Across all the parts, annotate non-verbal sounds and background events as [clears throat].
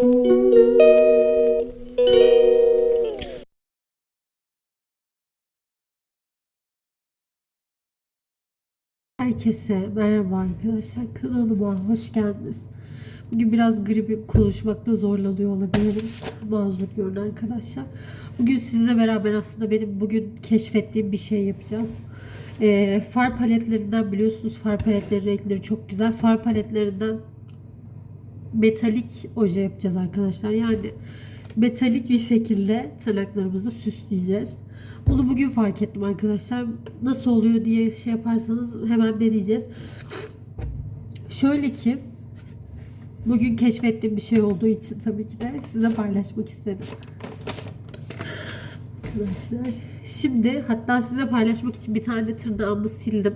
Herkese merhaba arkadaşlar. Kanalıma hoş geldiniz. Bugün biraz gribim konuşmakta zorlanıyor olabilirim. Mazur görün arkadaşlar. Bugün sizinle beraber aslında benim bugün keşfettiğim bir şey yapacağız. Ee, far paletlerinden biliyorsunuz far paletleri renkleri çok güzel. Far paletlerinden metalik oje yapacağız arkadaşlar. Yani metalik bir şekilde tırnaklarımızı süsleyeceğiz. Bunu bugün fark ettim arkadaşlar. Nasıl oluyor diye şey yaparsanız hemen deneyeceğiz. Şöyle ki bugün keşfettiğim bir şey olduğu için tabii ki de size paylaşmak istedim. Arkadaşlar şimdi hatta size paylaşmak için bir tane tırnağımı sildim.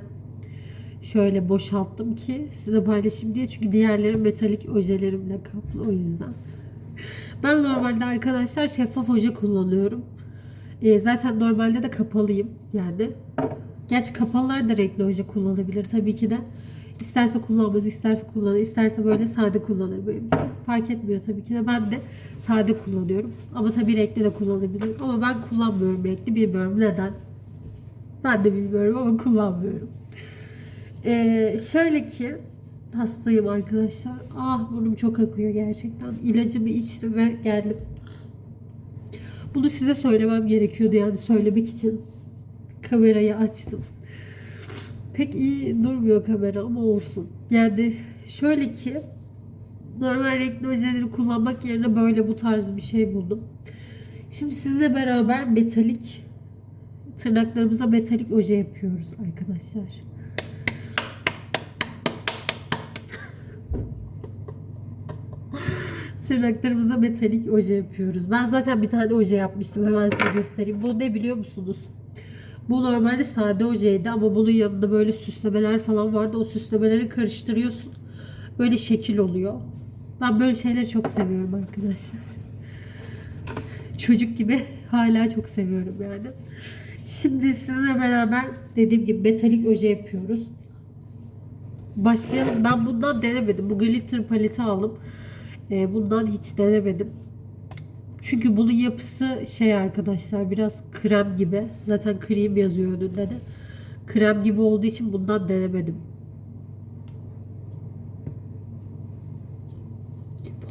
Şöyle boşalttım ki size paylaşayım diye. Çünkü diğerleri metalik ojelerimle kaplı o yüzden. Ben normalde arkadaşlar şeffaf oje kullanıyorum. E, zaten normalde de kapalıyım yani. Gerçi kapalılar da renkli oje kullanabilir tabii ki de. İsterse kullanmaz, isterse kullanır, isterse böyle sade kullanır. Böyle fark etmiyor tabii ki de. Ben de sade kullanıyorum. Ama tabii renkli de kullanabilirim. Ama ben kullanmıyorum renkli. Bilmiyorum neden. Ben de bilmiyorum ama kullanmıyorum. Ee, şöyle ki hastayım arkadaşlar. Ah burnum çok akıyor gerçekten. İlacımı içtim ve geldim. Bunu size söylemem gerekiyordu yani söylemek için kamerayı açtım. Pek iyi durmuyor kamera ama olsun. Yani şöyle ki normal renkli ojeleri kullanmak yerine böyle bu tarz bir şey buldum. Şimdi sizinle beraber metalik tırnaklarımıza metalik oje yapıyoruz arkadaşlar. Tırnaklarımıza metalik oje yapıyoruz. Ben zaten bir tane oje yapmıştım. Hemen size göstereyim. Bu ne biliyor musunuz? Bu normalde sade ojeydi ama bunun yanında böyle süslemeler falan vardı. O süslemeleri karıştırıyorsun. Böyle şekil oluyor. Ben böyle şeyleri çok seviyorum arkadaşlar. Çocuk gibi hala çok seviyorum yani. Şimdi sizinle beraber dediğim gibi metalik oje yapıyoruz. Başlayalım. Ben bundan denemedim. Bu glitter paleti aldım. Ee, bundan hiç denemedim. Çünkü bunun yapısı şey arkadaşlar biraz krem gibi. Zaten krem yazıyor önünde de. Krem gibi olduğu için bundan denemedim.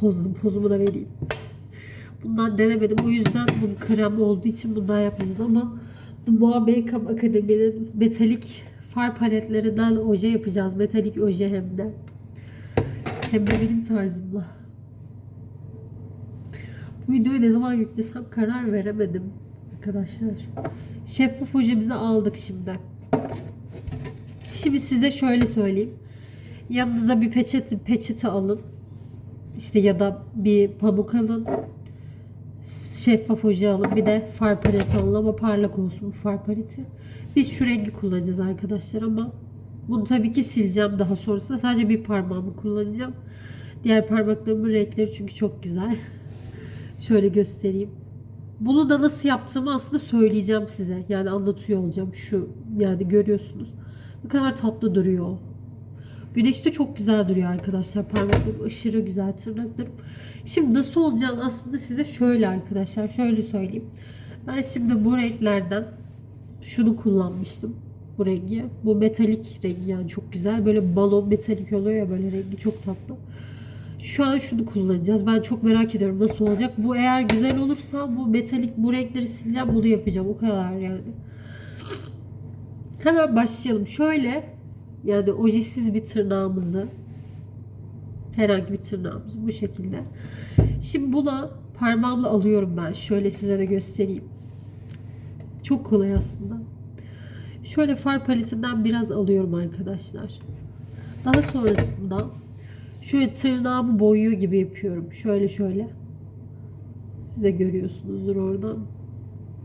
Pozum, pozumu da vereyim. Bundan denemedim. O yüzden bunun krem olduğu için bundan yapmayacağız ama The Moa Makeup Akademi'nin metalik far paletlerinden oje yapacağız. Metalik oje hem de. Hem de benim tarzımla. Videoyu ne zaman yüklesem karar veremedim arkadaşlar. Şeffaf ojemizi aldık şimdi. Şimdi size şöyle söyleyeyim. Yanınıza bir peçete, peçete alın. İşte ya da bir pamuk alın. Şeffaf oje alın. Bir de far paleti alın ama parlak olsun bu far paleti. Biz şu rengi kullanacağız arkadaşlar ama bunu tabii ki sileceğim daha sonrasında. Sadece bir parmağımı kullanacağım. Diğer parmaklarımın renkleri çünkü çok güzel. Şöyle göstereyim. Bunu da nasıl yaptığımı aslında söyleyeceğim size. Yani anlatıyor olacağım. Şu yani görüyorsunuz. Ne kadar tatlı duruyor. Güneşte çok güzel duruyor arkadaşlar. Parmaklarım aşırı güzel tırnaklarım. Şimdi nasıl olacağını aslında size şöyle arkadaşlar. Şöyle söyleyeyim. Ben şimdi bu renklerden şunu kullanmıştım. Bu rengi. Bu metalik rengi yani çok güzel. Böyle balon metalik oluyor ya böyle rengi çok tatlı. Şu an şunu kullanacağız. Ben çok merak ediyorum nasıl olacak. Bu eğer güzel olursa bu metalik bu renkleri sileceğim. Bunu yapacağım. O kadar yani. Hemen başlayalım. Şöyle yani ojesiz bir tırnağımızı herhangi bir tırnağımızı bu şekilde. Şimdi buna parmağımla alıyorum ben. Şöyle size de göstereyim. Çok kolay aslında. Şöyle far paletinden biraz alıyorum arkadaşlar. Daha sonrasında şöyle tırnağımı boyuyor gibi yapıyorum. Şöyle şöyle. Siz de görüyorsunuzdur oradan.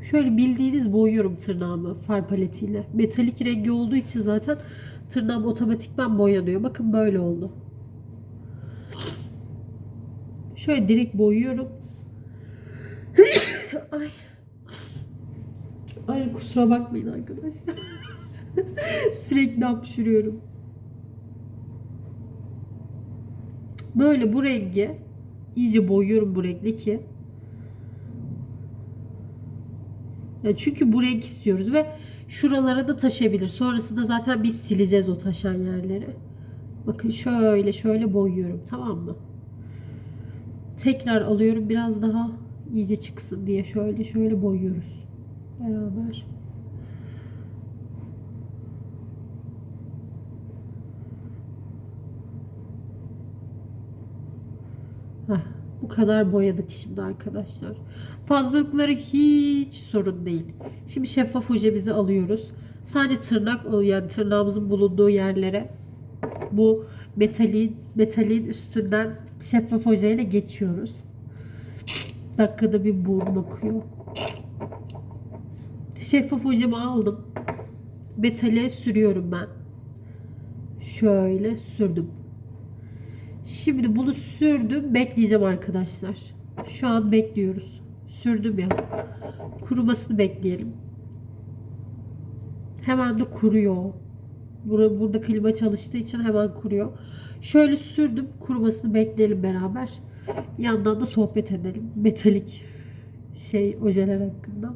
Şöyle bildiğiniz boyuyorum tırnağımı far paletiyle. Metalik rengi olduğu için zaten tırnağım otomatikman boyanıyor. Bakın böyle oldu. Şöyle direkt boyuyorum. [coughs] Ay. Ay kusura bakmayın arkadaşlar. [laughs] Sürekli hapşırıyorum. Böyle bu rengi iyice boyuyorum bu renkle ki. Yani çünkü bu renk istiyoruz ve şuralara da taşabilir. Sonrasında zaten biz sileceğiz o taşan yerleri. Bakın şöyle şöyle boyuyorum tamam mı? Tekrar alıyorum biraz daha iyice çıksın diye şöyle şöyle boyuyoruz beraber. Heh, bu kadar boyadık şimdi arkadaşlar. Fazlalıkları hiç sorun değil. Şimdi şeffaf hojemizi alıyoruz. Sadece tırnak yani tırnağımızın bulunduğu yerlere bu metalin metalin üstünden şeffaf hojayla geçiyoruz. Dakikada bir burun bakıyor. Şeffaf hocamı aldım. Metale sürüyorum ben. Şöyle sürdüm. Şimdi bunu sürdüm. Bekleyeceğim arkadaşlar. Şu an bekliyoruz. Sürdüm ya. Kurumasını bekleyelim. Hemen de kuruyor. Burada, burada klima çalıştığı için hemen kuruyor. Şöyle sürdüm. Kurumasını bekleyelim beraber. Bir yandan da sohbet edelim. Metalik şey ojeler hakkında.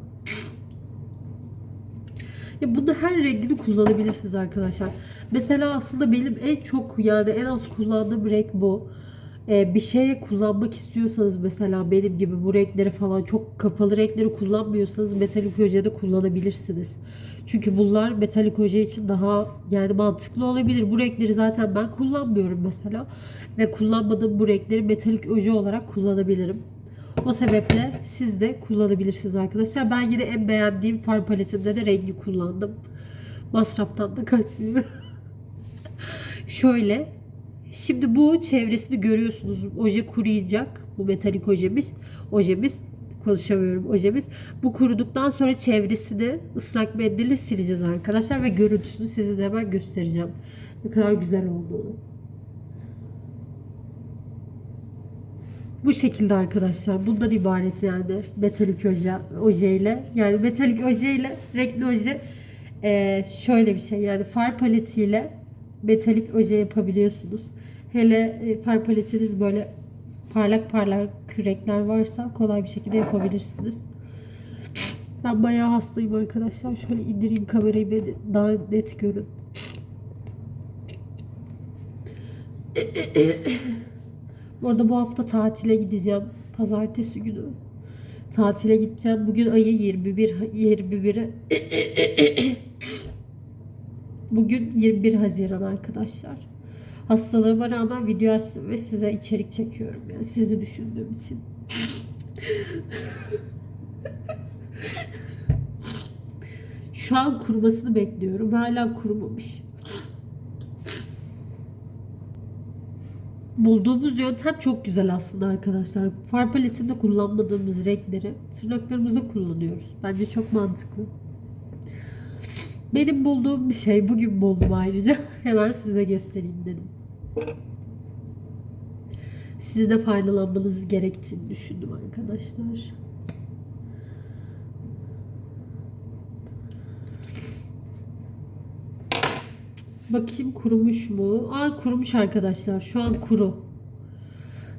Ya bunu her rengini kullanabilirsiniz arkadaşlar. Mesela aslında benim en çok yani en az kullandığım renk bu. Ee, bir şeye kullanmak istiyorsanız mesela benim gibi bu renkleri falan çok kapalı renkleri kullanmıyorsanız metalik oje de kullanabilirsiniz. Çünkü bunlar metalik oje için daha yani mantıklı olabilir. Bu renkleri zaten ben kullanmıyorum mesela. Ve kullanmadığım bu renkleri metalik oje olarak kullanabilirim. O sebeple siz de kullanabilirsiniz arkadaşlar. Ben yine en beğendiğim far paletinde de rengi kullandım. Masraftan da kaçmıyorum. [laughs] Şöyle. Şimdi bu çevresini görüyorsunuz. Oje kuruyacak. Bu metalik ojemiz. Ojemiz. Konuşamıyorum ojemiz. Bu kuruduktan sonra çevresini ıslak mendille sileceğiz arkadaşlar. Ve görüntüsünü size de hemen göstereceğim. Ne kadar güzel olduğunu. Bu şekilde arkadaşlar. Bundan ibaret yani metalik oje, ojeyle. Yani metalik ojeyle renkli oje ee, şöyle bir şey. Yani far paletiyle metalik oje yapabiliyorsunuz. Hele e, far paletiniz böyle parlak parlak renkler varsa kolay bir şekilde yapabilirsiniz. Ben bayağı hastayım arkadaşlar. Şöyle indireyim kamerayı beni daha net görün. [clears throat] Bu arada bu hafta tatile gideceğim. Pazartesi günü. Tatile gideceğim. Bugün ayı 21 21'i. [coughs] Bugün 21 Haziran arkadaşlar. Hastalığıma rağmen video açtım ve size içerik çekiyorum. Yani sizi düşündüğüm için. [laughs] Şu an kurumasını bekliyorum. Hala kurumamış. Bulduğumuz yöntem çok güzel aslında arkadaşlar. Far paletinde kullanmadığımız renkleri tırnaklarımızda kullanıyoruz. Bence çok mantıklı. Benim bulduğum bir şey. Bugün buldum ayrıca. [laughs] Hemen size göstereyim dedim. Sizin de faydalanmanız gerektiğini düşündüm arkadaşlar. Bakayım kurumuş mu? Aa kurumuş arkadaşlar. Şu an kuru.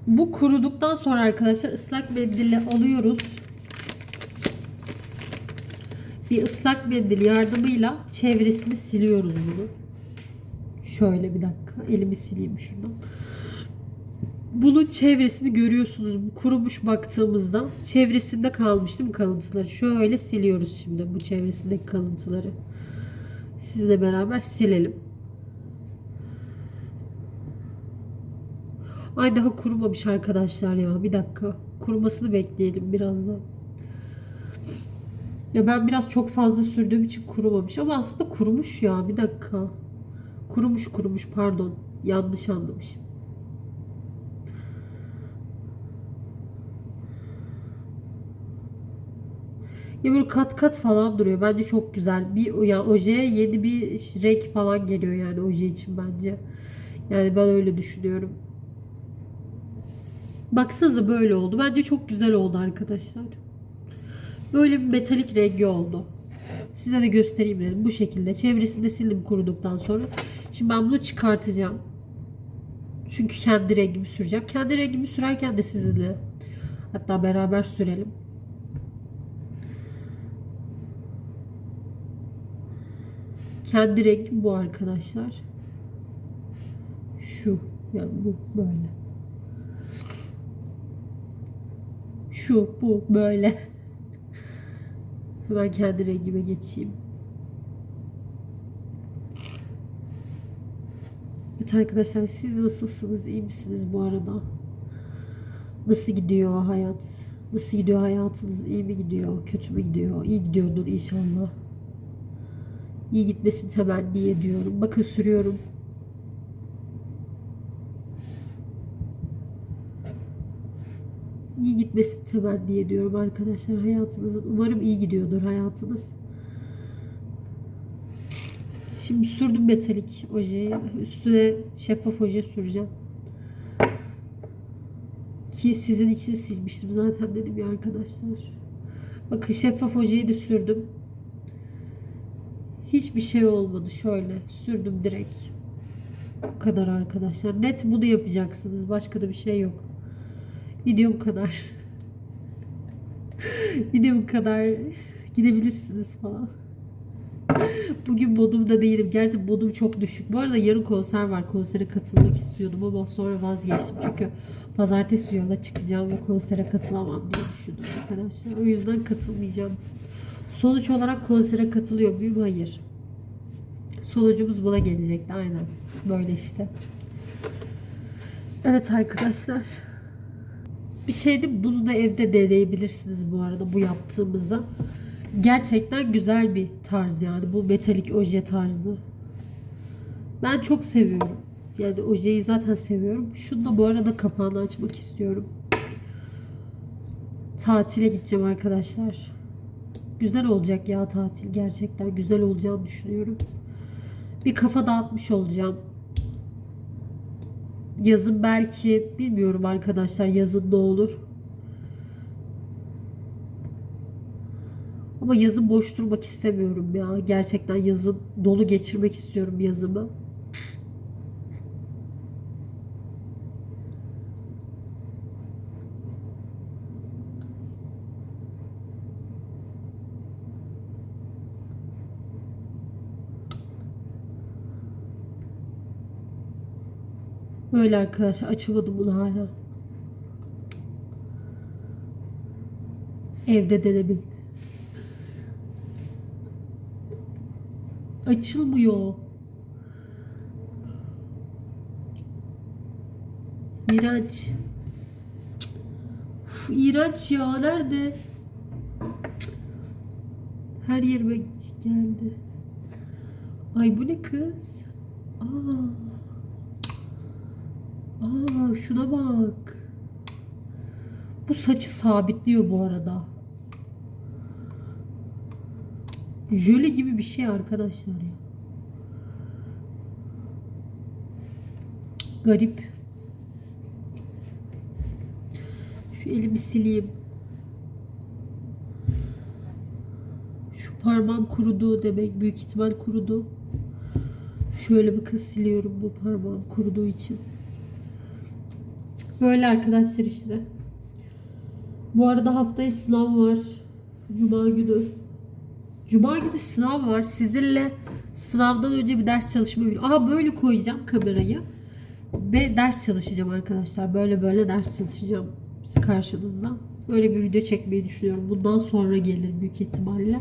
Bu kuruduktan sonra arkadaşlar ıslak mendille alıyoruz. Bir ıslak mendil yardımıyla çevresini siliyoruz bunu. Şöyle bir dakika. Elimi sileyim şuradan. Bunun çevresini görüyorsunuz. Bu kurumuş baktığımızda çevresinde kalmış değil mi kalıntıları? Şöyle siliyoruz şimdi bu çevresindeki kalıntıları. Sizle beraber silelim. Ay daha kurumamış arkadaşlar ya. Bir dakika. Kurumasını bekleyelim biraz da. Ya ben biraz çok fazla sürdüğüm için kurumamış. Ama aslında kurumuş ya. Bir dakika. Kurumuş kurumuş pardon. Yanlış anlamışım. Ya böyle kat kat falan duruyor. Bence çok güzel. Bir ya ojeye yeni bir renk falan geliyor yani oje için bence. Yani ben öyle düşünüyorum. Baksanıza böyle oldu. Bence çok güzel oldu arkadaşlar. Böyle bir metalik rengi oldu. Size de göstereyim dedim. Bu şekilde. Çevresini de sildim kuruduktan sonra. Şimdi ben bunu çıkartacağım. Çünkü kendi rengimi süreceğim. Kendi rengimi sürerken de sizinle hatta beraber sürelim. Kendi rengim bu arkadaşlar. Şu. Yani bu böyle. Şu, bu, böyle. Hemen kendi rengime geçeyim. Evet arkadaşlar siz nasılsınız? İyi misiniz bu arada? Nasıl gidiyor hayat? Nasıl gidiyor hayatınız? İyi mi gidiyor? Kötü mü gidiyor? İyi gidiyordur inşallah. İyi gitmesini temenni ediyorum. Bakın sürüyorum. İyi gitmesini temenni ediyorum arkadaşlar hayatınızın. Umarım iyi gidiyordur hayatınız. Şimdi sürdüm metalik ojeyi. Üstüne şeffaf oje süreceğim. Ki sizin için silmiştim zaten dedim ya arkadaşlar. Bakın şeffaf ojeyi de sürdüm. Hiçbir şey olmadı. Şöyle sürdüm direkt. Bu kadar arkadaşlar. Net bunu yapacaksınız. Başka da bir şey yok. Video bu kadar. Video bu kadar. Gidebilirsiniz falan. Bugün modumda değilim. Gerçekten modum çok düşük. Bu arada yarın konser var. Konsere katılmak istiyordum ama sonra vazgeçtim. Çünkü pazartesi yola çıkacağım ve konsere katılamam diye düşündüm arkadaşlar. O yüzden katılmayacağım. Sonuç olarak konsere katılıyor muyum? Hayır. Sonucumuz buna gelecekti. Aynen. Böyle işte. Evet arkadaşlar. Bir şey de bunu da evde deneyebilirsiniz bu arada bu yaptığımızda. Gerçekten güzel bir tarz yani bu metalik oje tarzı. Ben çok seviyorum. Yani ojeyi zaten seviyorum. Şunu da bu arada kapağını açmak istiyorum. Tatile gideceğim arkadaşlar. Güzel olacak ya tatil. Gerçekten güzel olacağını düşünüyorum. Bir kafa dağıtmış olacağım. Yazın belki bilmiyorum arkadaşlar yazın ne olur. Ama yazın boş durmak istemiyorum ya. Gerçekten yazın dolu geçirmek istiyorum yazımı. Böyle arkadaşlar açamadım bunu hala. Evde denedim. Açılmıyor. İğrenç. Uf, iğrenç ya. Nerede? Her yerime geldi. Ay bu ne kız? Aa. Aa şuna bak. Bu saçı sabitliyor bu arada. Jöle gibi bir şey arkadaşlar ya. Garip. Şu elimi sileyim. Şu parmağım kurudu demek. Büyük ihtimal kurudu. Şöyle bir kız siliyorum bu parmağım kuruduğu için. Böyle arkadaşlar işte. Bu arada haftaya sınav var. Cuma günü. Cuma günü sınav var. Sizinle sınavdan önce bir ders çalışma videosu. Aha böyle koyacağım kamerayı. Ve ders çalışacağım arkadaşlar. Böyle böyle ders çalışacağım karşınızda. Böyle bir video çekmeyi düşünüyorum. Bundan sonra gelir büyük ihtimalle.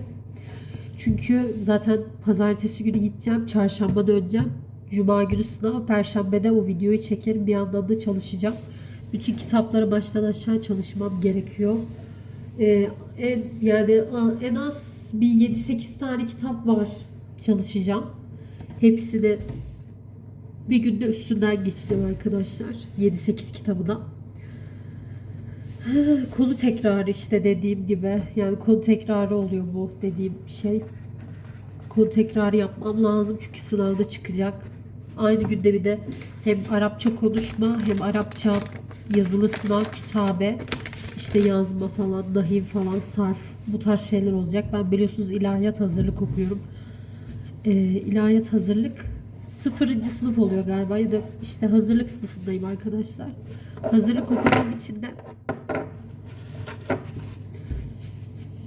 Çünkü zaten pazartesi günü gideceğim. Çarşamba döneceğim. Cuma günü sınav. Perşembede o videoyu çekerim. Bir yandan da çalışacağım. Bütün kitapları baştan aşağı çalışmam gerekiyor. Ee, en, yani en az bir 7-8 tane kitap var çalışacağım. Hepsini bir günde üstünden geçeceğim arkadaşlar. 7-8 kitabı da. Konu tekrarı işte dediğim gibi. Yani konu tekrarı oluyor bu dediğim şey. Konu tekrarı yapmam lazım çünkü sınavda çıkacak. Aynı günde bir de hem Arapça konuşma hem Arapça yazılı sınav kitabe işte yazma falan nahiv falan sarf bu tarz şeyler olacak. Ben biliyorsunuz ilahiyat hazırlık okuyorum. Ee, ilahiyat hazırlık sıfırıncı sınıf oluyor galiba ya da işte hazırlık sınıfındayım arkadaşlar. Hazırlık okuduğum için de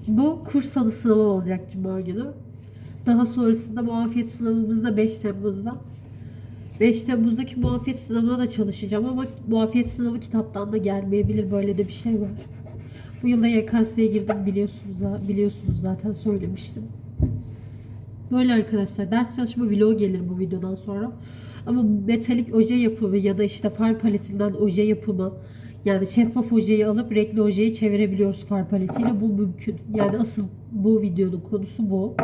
bu kurs adı sınavı olacak Cuma günü. Daha sonrasında muafiyet sınavımız da 5 Temmuz'da. 5 Temmuz'daki muafiyet sınavına da çalışacağım ama muafiyet sınavı kitaptan da gelmeyebilir. Böyle de bir şey var. Bu yılda YKS'ye girdim biliyorsunuz, biliyorsunuz zaten söylemiştim. Böyle arkadaşlar ders çalışma vlogu gelir bu videodan sonra. Ama metalik oje yapımı ya da işte far paletinden oje yapımı yani şeffaf ojeyi alıp renkli ojeyi çevirebiliyoruz far paletiyle. Bu mümkün. Yani asıl bu videonun konusu bu.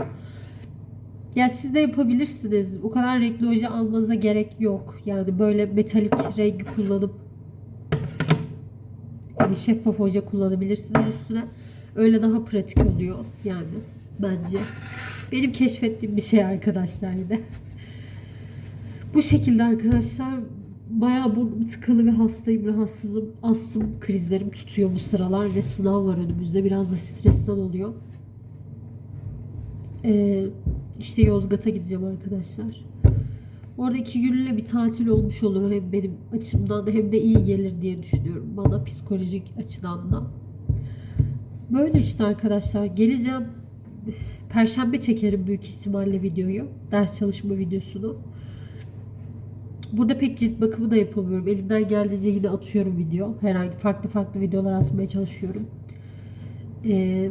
Ya siz de yapabilirsiniz. O kadar renkli almanıza gerek yok. Yani böyle metalik rengi kullanıp yani şeffaf oje kullanabilirsiniz üstüne. Öyle daha pratik oluyor yani bence. Benim keşfettiğim bir şey arkadaşlar yine. Bu şekilde arkadaşlar bayağı burnum tıkalı ve hastayım, rahatsızım. Astım krizlerim tutuyor bu sıralar ve sınav var önümüzde. Biraz da stresten oluyor. Ee, işte Yozgat'a gideceğim arkadaşlar. Orada iki günlüğüne bir tatil olmuş olur hem benim açımdan hem de iyi gelir diye düşünüyorum. Bana psikolojik açıdan da. Böyle işte arkadaşlar. Geleceğim. Perşembe çekerim büyük ihtimalle videoyu. Ders çalışma videosunu. Burada pek cilt bakımı da yapamıyorum. Elimden geldiğince yine atıyorum video. Herhangi farklı farklı videolar atmaya çalışıyorum. Ee,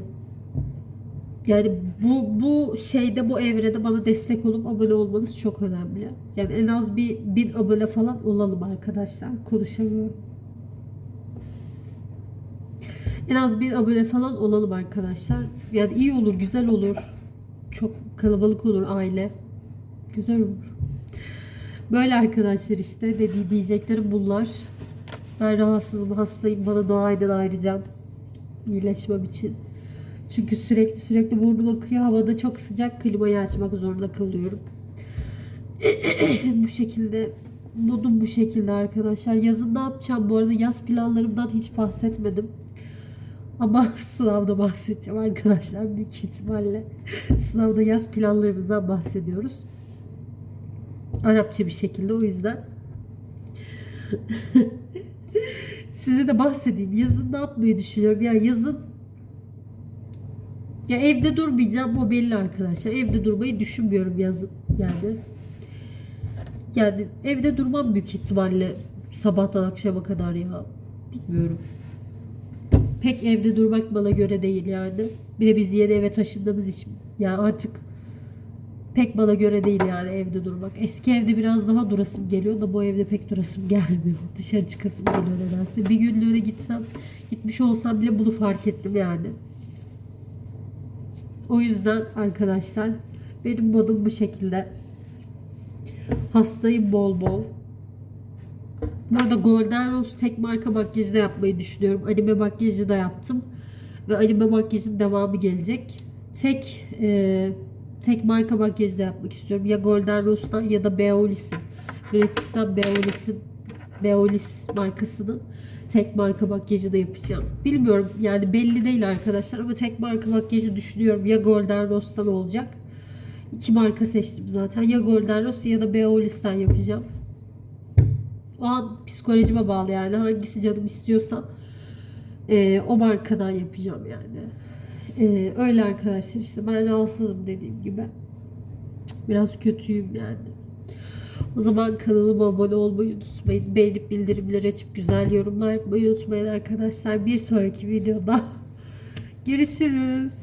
yani bu bu şeyde bu evrede bana destek olup abone olmanız çok önemli. Yani en az bir bin abone falan olalım arkadaşlar. Konuşamıyorum. En az bir abone falan olalım arkadaşlar. Yani iyi olur, güzel olur. Çok kalabalık olur aile. Güzel olur. Böyle arkadaşlar işte dediği diyeceklerim bunlar. Ben rahatsızım, hastayım. Bana dua edin ayrıca. İyileşmem için. Çünkü sürekli sürekli burnum akıyor. Havada çok sıcak. Klimayı açmak zorunda kalıyorum. [clears throat] bu şekilde modum bu şekilde arkadaşlar. Yazın ne yapacağım? Bu arada yaz planlarımdan hiç bahsetmedim. Ama [laughs] sınavda bahsedeceğim arkadaşlar büyük ihtimalle. Sınavda yaz planlarımızdan bahsediyoruz. Arapça bir şekilde o yüzden. [laughs] Size de bahsedeyim. Yazın ne yapmayı düşünüyorum? Ya yazın ya evde durmayacağım o belli arkadaşlar. Evde durmayı düşünmüyorum yazın yani. Yani evde durmam büyük ihtimalle sabahtan akşama kadar ya. Bilmiyorum. Pek evde durmak bana göre değil yani. Bir de biz yeni eve taşındığımız için ya artık pek bana göre değil yani evde durmak. Eski evde biraz daha durasım geliyor da bu evde pek durasım gelmiyor. [laughs] Dışarı çıkasım geliyor nedense. Bir günlüğüne gitsem, gitmiş olsam bile bunu fark ettim yani. O yüzden arkadaşlar benim modum bu şekilde. Hastayım bol bol. Bu arada Golden Rose tek marka makyajı da yapmayı düşünüyorum. Anime makyajı da yaptım. Ve anime makyajın devamı gelecek. Tek e, tek marka makyajı da yapmak istiyorum. Ya Golden Rose'dan ya da Beolis'in. Gratis'ten Beolis'in Beolis markasının tek marka makyajı da yapacağım. Bilmiyorum yani belli değil arkadaşlar ama tek marka makyajı düşünüyorum. Ya Golden Rose'dan olacak. İki marka seçtim zaten. Ya Golden Rose ya da Beolis'ten yapacağım. O an psikolojime bağlı yani. Hangisi canım istiyorsa e, o markadan yapacağım yani. E, öyle arkadaşlar işte ben rahatsızım dediğim gibi. Biraz kötüyüm yani. O zaman kanalıma abone olmayı unutmayın. Beğenip bildirimleri açıp güzel yorumlar yapmayı unutmayın arkadaşlar. Bir sonraki videoda [laughs] görüşürüz.